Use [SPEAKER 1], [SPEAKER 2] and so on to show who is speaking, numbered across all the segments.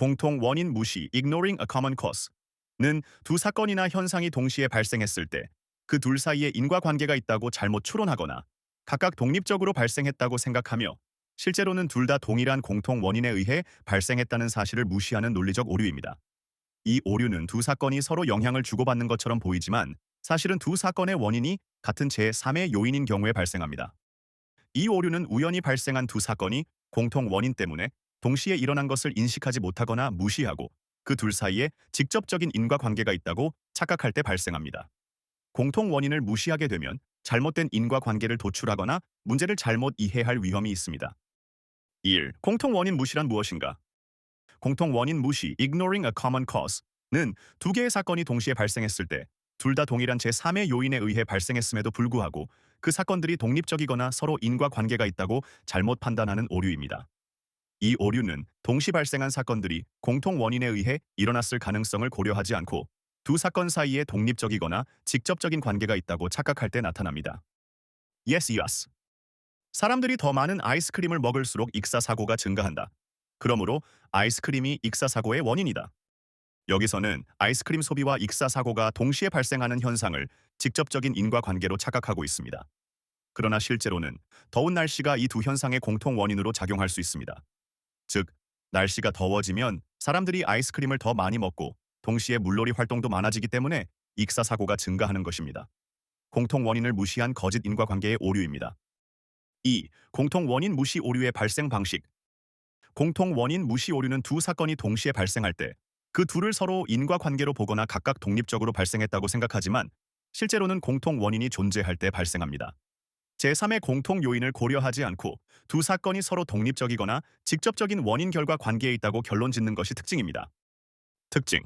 [SPEAKER 1] 공통 원인 무시 ignoring a common cause는 두 사건이나 현상이 동시에 발생했을 때 그 둘 사이에 인과관계가 있다고 잘못 추론하거나 각각 독립적으로 발생했다고 생각하며 실제로는 둘 다 동일한 공통 원인에 의해 발생했다는 사실을 무시하는 논리적 오류입니다. 이 오류는 두 사건이 서로 영향을 주고받는 것처럼 보이지만 사실은 두 사건의 원인이 같은 제3의 요인인 경우에 발생합니다. 이 오류는 우연히 발생한 두 사건이 공통 원인 때문에 동시에 일어난 것을 인식하지 못하거나 무시하고 그 둘 사이에 직접적인 인과관계가 있다고 착각할 때 발생합니다. 공통 원인을 무시하게 되면 잘못된 인과관계를 도출하거나 문제를 잘못 이해할 위험이 있습니다. 1. 공통 원인 무시란 무엇인가? 공통 원인 무시 ignoring a common cause는 두 개의 사건이 동시에 발생했을 때 둘 다 동일한 제3의 요인에 의해 발생했음에도 불구하고 그 사건들이 독립적이거나 서로 인과관계가 있다고 잘못 판단하는 오류입니다. 이 오류는 동시 발생한 사건들이 공통 원인에 의해 일어났을 가능성을 고려하지 않고 두 사건 사이에 독립적이거나 직접적인 관계가 있다고 착각할 때 나타납니다. Yes, yes. 사람들이 더 많은 아이스크림을 먹을수록 익사사고가 증가한다. 그러므로 아이스크림이 익사사고의 원인이다. 여기서는 아이스크림 소비와 익사사고가 동시에 발생하는 현상을 직접적인 인과관계로 착각하고 있습니다. 그러나 실제로는 더운 날씨가 이 두 현상의 공통 원인으로 작용할 수 있습니다. 즉, 날씨가 더워지면 사람들이 아이스크림을 더 많이 먹고 동시에 물놀이 활동도 많아지기 때문에 익사 사고가 증가하는 것입니다. 공통 원인을 무시한 거짓 인과관계의 오류입니다. 2. 공통 원인 무시 오류의 발생 방식. 공통 원인 무시 오류는 두 사건이 동시에 발생할 때 그 둘을 서로 인과관계로 보거나 각각 독립적으로 발생했다고 생각하지만 실제로는 공통 원인이 존재할 때 발생합니다. 제3의 공통 요인을 고려하지 않고 두 사건이 서로 독립적이거나 직접적인 원인 결과 관계에 있다고 결론 짓는 것이 특징입니다. 특징.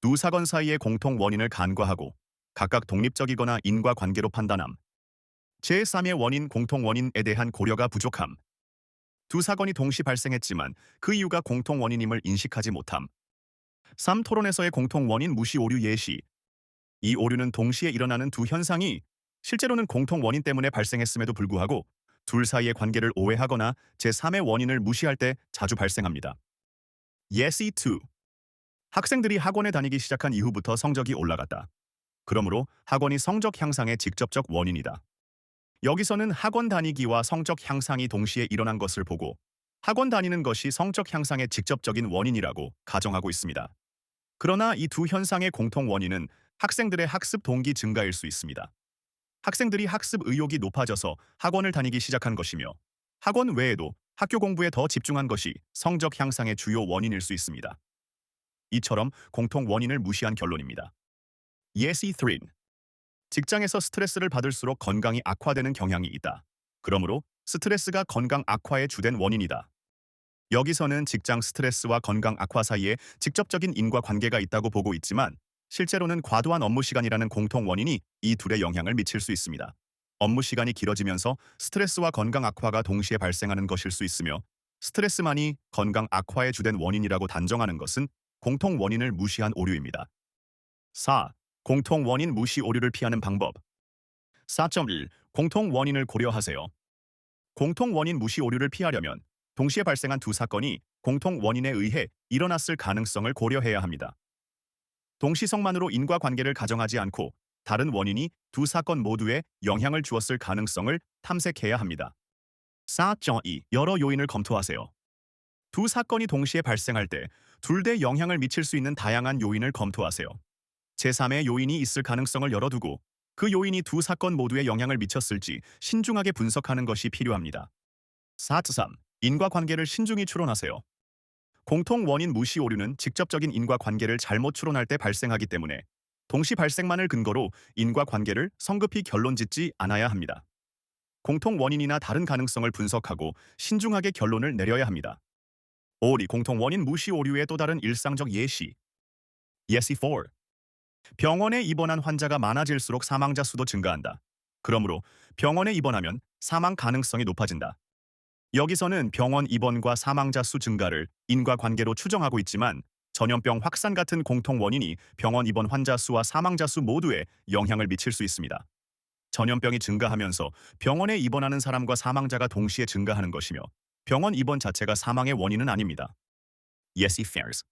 [SPEAKER 1] 두 사건 사이의 공통 원인을 간과하고 각각 독립적이거나 인과관계로 판단함. 제3의 원인 공통 원인에 대한 고려가 부족함. 두 사건이 동시 발생했지만 그 이유가 공통 원인임을 인식하지 못함. 3. 토론에서의 공통 원인 무시 오류 예시. 이 오류는 동시에 일어나는 두 현상이 실제로는 공통 원인 때문에 발생했음에도 불구하고 둘 사이의 관계를 오해하거나 제3의 원인을 무시할 때 자주 발생합니다. 예시 2. 학생들이 학원에 다니기 시작한 이후부터 성적이 올라갔다. 그러므로 학원이 성적 향상의 직접적 원인이다. 여기서는 학원 다니기와 성적 향상이 동시에 일어난 것을 보고 학원 다니는 것이 성적 향상의 직접적인 원인이라고 가정하고 있습니다. 그러나 이 두 현상의 공통 원인은 학생들의 학습 동기 증가일 수 있습니다. 학생들이 학습 의욕이 높아져서 학원을 다니기 시작한 것이며 학원 외에도 학교 공부에 더 집중한 것이 성적 향상의 주요 원인일 수 있습니다. 이처럼 공통 원인을 무시한 결론입니다. 예시 3. 직장에서 스트레스를 받을수록 건강이 악화되는 경향이 있다. 그러므로 스트레스가 건강 악화의 주된 원인이다. 여기서는 직장 스트레스와 건강 악화 사이에 직접적인 인과관계가 있다고 보고 있지만 실제로는 과도한 업무 시간이라는 공통 원인이 이 둘에 영향을 미칠 수 있습니다. 업무 시간이 길어지면서 스트레스와 건강 악화가 동시에 발생하는 것일 수 있으며 스트레스만이 건강 악화의 주된 원인이라고 단정하는 것은 공통 원인을 무시한 오류입니다. 4. 공통 원인 무시 오류를 피하는 방법 4.1. 공통 원인을 고려하세요. 공통 원인 무시 오류를 피하려면 동시에 발생한 두 사건이 공통 원인에 의해 일어났을 가능성을 고려해야 합니다. 동시성만으로 인과관계를 가정하지 않고 다른 원인이 두 사건 모두에 영향을 주었을 가능성을 탐색해야 합니다. 4.2. 여러 요인을 검토하세요. 두 사건이 동시에 발생할 때 둘 대 영향을 미칠 수 있는 다양한 요인을 검토하세요. 제3의 요인이 있을 가능성을 열어두고 그 요인이 두 사건 모두에 영향을 미쳤을지 신중하게 분석하는 것이 필요합니다. 4.3. 인과관계를 신중히 추론하세요. 공통 원인 무시 오류는 직접적인 인과 관계를 잘못 추론할 때 발생하기 때문에 동시 발생만을 근거로 인과 관계를 성급히 결론 짓지 않아야 합니다. 공통 원인이나 다른 가능성을 분석하고 신중하게 결론을 내려야 합니다. 5리 공통 원인 무시 오류의 또 다른 일상적 예시 예시 4 병원에 입원한 환자가 많아질수록 사망자 수도 증가한다. 그러므로 병원에 입원하면 사망 가능성이 높아진다. 여기서는 병원 입원과 사망자 수 증가를 인과관계로 추정하고 있지만 전염병 확산 같은 공통 원인이 병원 입원 환자 수와 사망자 수 모두에 영향을 미칠 수 있습니다. 전염병이 증가하면서 병원에 입원하는 사람과 사망자가 동시에 증가하는 것이며 병원 입원 자체가 사망의 원인은 아닙니다. Yes Affairs.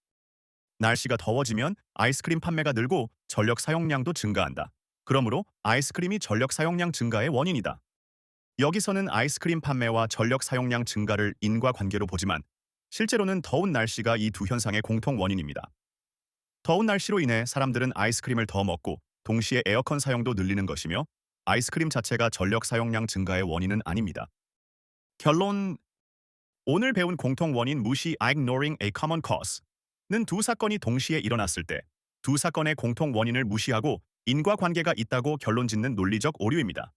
[SPEAKER 1] 날씨가 더워지면 아이스크림 판매가 늘고 전력 사용량도 증가한다. 그러므로 아이스크림이 전력 사용량 증가의 원인이다. 여기서는 아이스크림 판매와 전력 사용량 증가를 인과관계로 보지만 실제로는 더운 날씨가 이 두 현상의 공통 원인입니다. 더운 날씨로 인해 사람들은 아이스크림을 더 먹고 동시에 에어컨 사용도 늘리는 것이며 아이스크림 자체가 전력 사용량 증가의 원인은 아닙니다. 결론 오늘 배운 공통 원인 무시 ignoring a common cause는 두 사건이 동시에 일어났을 때 두 사건의 공통 원인을 무시하고 인과관계가 있다고 결론 짓는 논리적 오류입니다.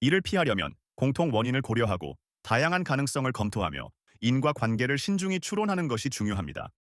[SPEAKER 1] 이를 피하려면 공통 원인을 고려하고 다양한 가능성을 검토하며 인과 관계를 신중히 추론하는 것이 중요합니다.